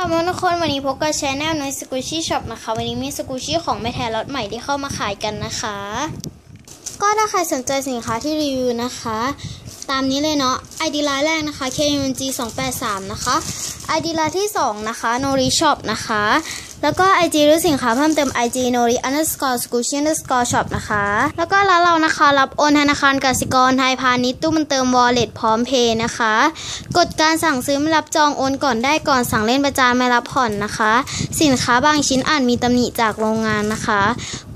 ค่ะทุกคนวันนี้พบกับชแนลในสกูชี่ช็อปนะคะ วันนี้มีสกูชี่ของแม่แท้รถใหม่ที่เข้ามาขายกันนะคะ ก็ถ้าใครสนใจสินค้าที่รีวิวนะคะ ตามนี้เลยเนาะ ID ไลน์แรกนะคะ KUNG 283นะคะ ID ไลน์ที่ 2 นะคะ Nori Shop นะคะ แล้วก็ IG หรือสินค้าเพิ่มเติม IG Nori underscore squishy underscore shop นะคะ แล้วก็ร้านเรานะคะ รับโอนธนาคารกสิกรไทยพาณิชย์ตู้มันเติม wallet พร้อมเพย์นะคะ กดการสั่งซื้อไม่รับจองโอนก่อนได้ก่อนสั่งเล่นประจานไม่รับผ่อนนะคะ สินค้าบางชิ้นอาจมีตำหนิจากโรงงานนะคะ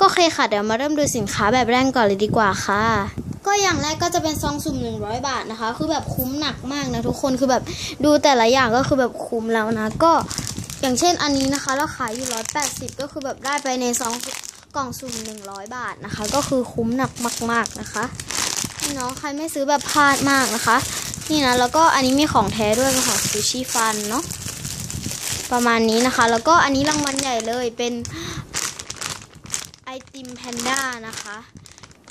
ก็โอเคค่ะเดี๋ยวมาเริ่มดูสินค้าแบบแรกก่อนเลยดีกว่าค่ะ ก็อย่างแรกก็จะเป็นซองสุ่ม 100 บาทนะคะ คือแบบคุ้มหนักมากนะทุกคนคือแบบดูแต่ละอย่างก็คือแบบคุ้มแล้วนะ ก็อย่างเช่นอันนี้นะคะ เราขายอยู่ 180 ก็คือแบบได้ไปในซองกล่องสุ่ม 100 บาทนะคะ ก็คือคุ้มหนักมาก ๆนะคะนี่เนาะใครไม่ซื้อแบบพลาดมากนะคะ นี่นะแล้วก็อันนี้มีของแท้ด้วยเป็นของซูชิฟันเนาะประมาณนี้นะคะ แล้วก็อันนี้รางวัลใหญ่เลยเป็นไอติมแพนด้านะคะ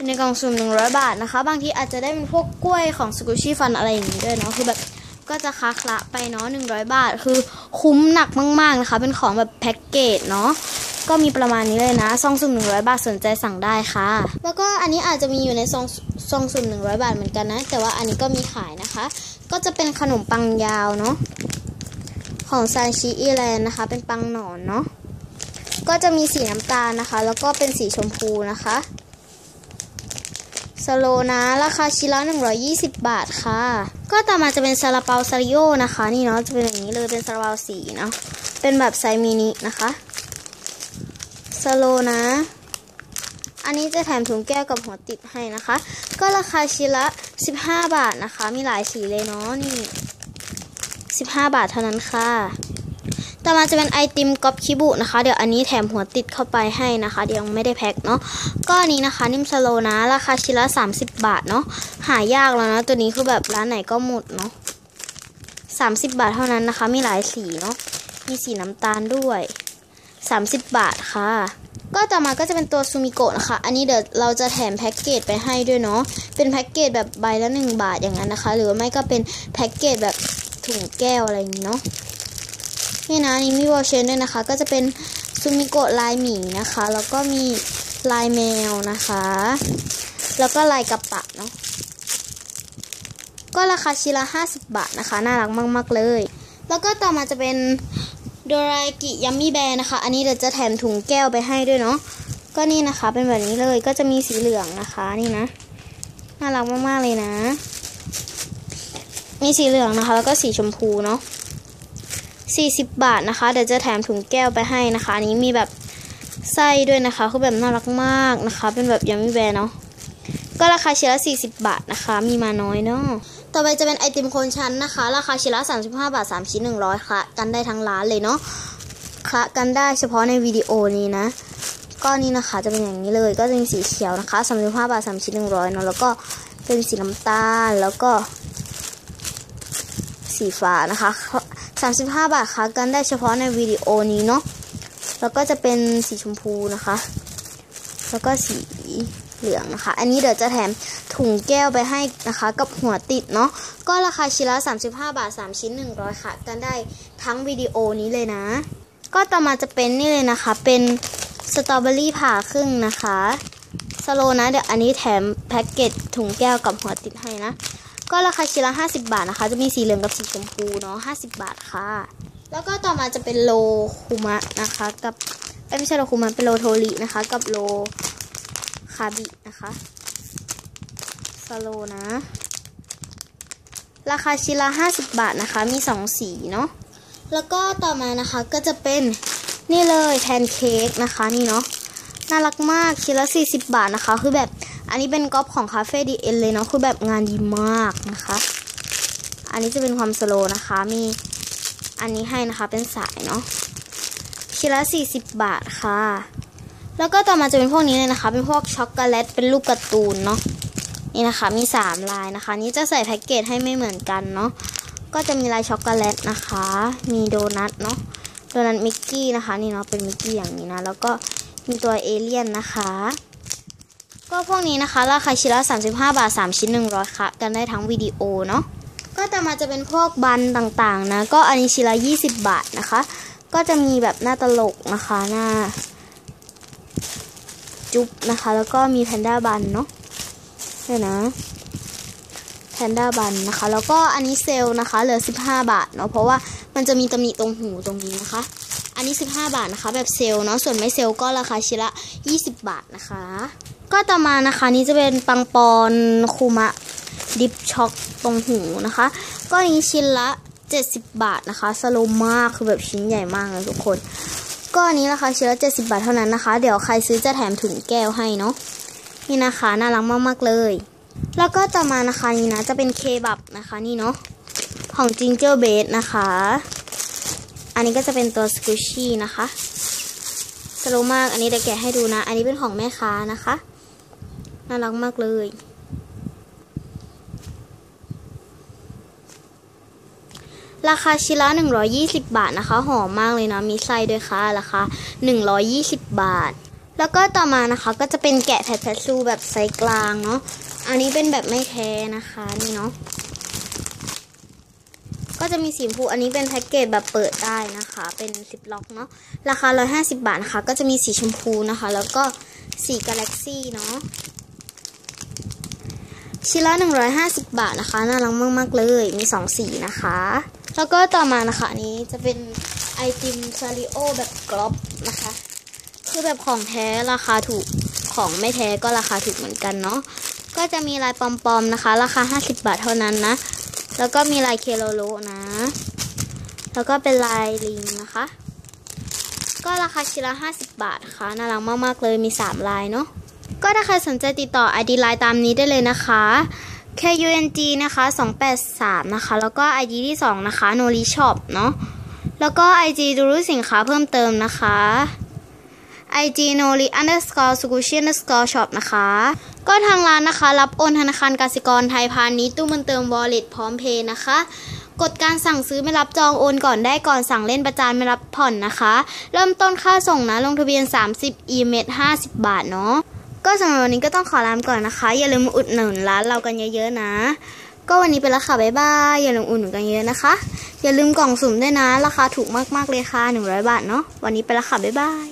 เป็นในกล่องสุ่ม100 บาทนะคะ บางทีอาจจะได้เป็นพวกกล้วยของสกูชี่ฟันอะไรอย่างนี้ด้วยเนาะคือแบบก็จะค้าคละไปเนาะ100 บาท คือคุ้มหนักมากๆนะคะ เป็นของแบบแพ็กเกจเนาะก็มีประมาณนี้เลยนะซองสุ่ม100 บาทสนใจสั่งได้ค่ะ แล้วก็อันนี้อาจจะมีอยู่ในซองซองสุ่ม100 บาทเหมือนกันนะ แต่ว่าอันนี้ก็มีขายนะคะ ก็จะเป็นขนมปังยาวเนาะของซานชิอีแลนด์นะคะ เป็นปังหนอนเนาะก็จะมีสีน้ำตาลนะคะ แล้วก็เป็นสีชมพูนะคะ สโลนะ ราคาชิ้นละ120 บาทค่ะ ก็ต่อมาจะเป็นซาลาเปาซาริโอนะคะ นี่เนาะจะเป็นอย่างนี้เลยเป็นซาลาเปาสีเนาะเป็นแบบไซมินินะคะสโลนะ อันนี้จะแถมถุงแก้วกับหัวติดให้นะคะ ก็ราคาชิ้นละ 15 บาทนะคะ มีหลายสีเลยเนาะนี่ 15 บาทเท่านั้นค่ะ ต่อมาจะเป็นไอติมก๊อปคิบุนะคะ เดี๋ยวอันนี้แถมหัวติดเข้าไปให้นะคะเดี๋ยวยังไม่ได้แพ็คเนาะก็อันนี้นะคะนิ่มสโลนะ ราคาชิ้นละ 30 บาทเนาะหายากแล้วนะ ตัวนี้คือแบบร้านไหนก็หมดเนาะ30 บาทเท่านั้นนะคะ มีหลายสีเนาะมีสีน้ำตาลด้วย 30 บาทค่ะ ก็ต่อมาก็จะเป็นตัวซูมิโกะนะคะ อันนี้เดี๋ยวเราจะแถมแพ็กเกจไปให้ด้วยเนาะเป็นแพ็กเกจแบบใบละ 1 บาทอย่างนั้นนะคะ หรือไม่ก็เป็นแพ็กเกจแบบถุงแก้วอะไรอย่างนี้เนาะ นี่นะนี่มีวอลเชนด้วยนะคะ ก็จะเป็นซูมิโกะลายหมีนะคะ แล้วก็มีลายแมวนะคะ แล้วก็ลายกระปะเนาะก็ราคาชิ้นละ50 บาทนะคะ น่ารักมาก ๆ เลย แล้วก็ต่อมาจะเป็นโดรากิยัมมี่แบร์นะคะ อันนี้เดี๋ยวจะแถมถุงแก้วไปให้ด้วยเนาะก็นี่นะคะเป็นแบบนี้เลยก็จะมีสีเหลืองนะคะนี่นะน่ารักมากๆเลยนะ มีสีเหลืองนะคะ แล้วก็สีชมพูเนาะ 40 บาทนะคะ เดี๋ยวจะแถมถุงแก้วไปให้นะคะ อันนี้มีแบบไส้ด้วยนะคะคือแบบน่ารักมากนะคะ เป็นแบบยัมมี่แบร์เนาะก็ราคาชิ้นละ 40 บาทนะคะ มีมาน้อยเนาะต่อไปจะเป็นไอติมโคนชั้นนะคะ ราคาชิ้นละ 35 บาท 3 ชิ้น 100ค่ะกันได้ทั้งร้านเลยเนาะคะกันได้เฉพาะในวิดีโอนี้นะก็นี่นะคะจะเป็นอย่างนี้เลยก็จะมีสีเขียวนะคะ35บาท3ชิ้น100เนาะแล้วก็เป็นสีน้ำตาลแล้วก็สีฟ้านะคะ 35 บาทค่ะกันได้เฉพาะในวิดีโอนี้เนาะแล้วก็จะเป็นสีชมพูนะคะ แล้วก็สีเหลืองนะคะ อันนี้เดี๋ยวจะแถมถุงแก้วไปให้นะคะ กับหัวติดเนาะก็ราคาชิ้นละ 35 บาท 3 ชิ้น 100 ค่ะ กันได้ทั้งวิดีโอนี้เลยนะ ก็ต่อมาจะเป็นนี่เลยนะคะ เป็นสตรอเบอรี่ผ่าครึ่งนะคะสโลนะ เดี๋ยวอันนี้แถมแพ็กเกจถุงแก้วกับหัวติดให้นะ ก็ราคาชิ้นละ50 บาทนะคะ จะมีสีเหลืองกับสีชมพูเนาะ50 บาทค่ะ แล้วก็ต่อมาจะเป็นโลคุมะนะคะ กับไม่ใช่โลคุมะเป็นโลโทรินะคะ กับโลคาบินะคะสโลนะ ราคาชิ้นละ50 บาทนะคะ มี 2 สีเนาะแล้วก็ต่อมานะคะก็จะเป็นนี่เลยแพนเค้กนะคะนี่เนาะน่ารักมากชิ้นละ40 บาทนะคะ คือแบบ อันนี้เป็นก๊อปของคาเฟ่ดีเอ็นเลยเนาะคือแบบงานดีมากนะคะ อันนี้จะเป็นความสโลนะคะ มีอันนี้ให้นะคะเป็นสายเนาะชิ้นละ40 บาทค่ะ แล้วก็ต่อมาจะเป็นพวกนี้เลยนะคะ เป็นพวกช็อกโกแลตเป็นรูปการ์ตูนเนาะนี่นะคะมี 3 ลายนะคะ นี้จะใส่แพ็กเกจให้ไม่เหมือนกันเนาะก็จะมีลายช็อกโกแลตนะคะ มีโดนัทเนาะโดนัทมิกกี้นะคะ นี่เนาะเป็นมิกกี้อย่างนี้นะ แล้วก็มีตัวเอเลี่ยนนะคะ ก็พวกนี้นะคะ ราคาชิ้นละ35 บาท 3 ชิ้น 100ค่ะกันได้ทั้งวิดีโอเนาะก็จะมาจะเป็นพวกบันต่างๆนะ ก็อันนี้ชิ้นละ20 บาทนะคะ ก็จะมีแบบหน้าตลกนะคะหน้า จุ๊บนะคะ แล้วก็มีแพนด้าบันเนาะเนี่ยนะแพนด้าบันนะคะ แล้วก็อันนี้เซลนะคะ เหลือ 15 บาทเนาะเพราะว่ามันจะมีตำหนิตรงหูตรงนี้นะคะ อันนี้ 15 บาทนะคะ แบบเซลเนาะส่วนไม่เซลก็ราคาชิ้นละ 20 บาทนะคะ ก็ต่อมานะคะนี่จะเป็นปังปอนคูมะดิฟช็อกตรงหูนะคะ ก็นี้ชิ้นละ 70 บาทนะคะสโลมากคือแบบชิ้นใหญ่มากเลยทุกคนก็อันนี้ราคาชิ้นละ70 บาทเท่านั้นนะคะ เดี๋ยวใครซื้อจะแถมถุงแก้วให้เนาะนี่นะคะน่ารักมากๆเลย แล้วก็ต่อมานะคะนี่นะจะเป็นเคบับนะคะนี่เนาะของจิงเจอร์เบสนะคะ อันนี้ก็จะเป็นตัวสกูชี่นะคะสโลมากอันนี้เดี๋ยวแกะให้ดูนะ อันนี้เป็นของแม่ค้านะคะ น่ารักมากเลย ราคาชิ้นละ120 บาทนะคะ หอมมากเลยนะ มีไส้ด้วยค่ะ ราคา 120 บาท แล้วก็ต่อมานะคะ ก็จะเป็นแกะแพทแพทซูแบบไซส์กลางเนาะ อันนี้เป็นแบบไม่แท้นะคะ นี่เนาะ ก็จะมีสีชมพู อันนี้เป็นแพ็กเกจแบบเปิดได้นะคะ เป็นซิปล็อกเนาะ ราคา 150 บาทนะคะ ก็จะมีสีชมพูนะคะ แล้วก็สีกาแล็กซี่เนาะ ชิ้นละ 150 บาทนะคะ น่ารักมาก ๆ เลย มี 2 สีนะคะ แล้วก็ต่อมานะคะนนี้จะเป็นไอติมซาริโอแบบกรอบนะคะ คือแบบของแท้ราคาถูก ของไม่แท้ก็ราคาถูกเหมือนกันเนาะ ก็จะมีลายปอม ๆ นะคะ ราคา 50 บาทเท่านั้นนะ แล้วก็มีลายเคโลโลนะ แล้วก็เป็นลายลิงนะคะ ก็ราคาชิ้นละ 50 บาทค่ะ น่ารักมาก ๆ เลย มี 3 ลายเนาะ ก็ถ้าใครสนใจติดต่อ ID ไลน์ตามนี้ได้เลยนะคะ KUNG นะคะ 283 นะคะ แล้วก็ ID ที่ 2 นะคะ n o r i Shop เนาะแล้วก็ IG ดูรู้สินค้าเพิ่มเติมนะคะ IG n o r i underscore sukushi underscore shop นะคะ ก็ทางร้านนะคะ รับโอนธนาคารกสิกรไทยพาณิชย์ตู้มันเติม wallet พร้อมเพย์นะคะ กดการสั่งซื้อไม่รับจองโอนก่อนได้ก่อนสั่งเล่นประจานไม่รับผ่อนนะคะ เริ่มต้นค่าส่งนะ ลงทะเบียน 30 e m e 50 บาทเนาะ ก็สำหรับวันนี้ก็ต้องขอลาไปก่อนนะคะ อย่าลืมอุดหนุนร้านเรากันเยอะๆนะ ก็วันนี้ไปแล้วค่ะบ๊ายบายอย่าลืมอุดหนุนกันเยอะนะคะ อย่าลืมกล่องสุ่มด้วยนะ ราคาถูกมากๆเลยค่ะ100 บาทเนาะวันนี้ไปแล้วค่ะบ๊ายบาย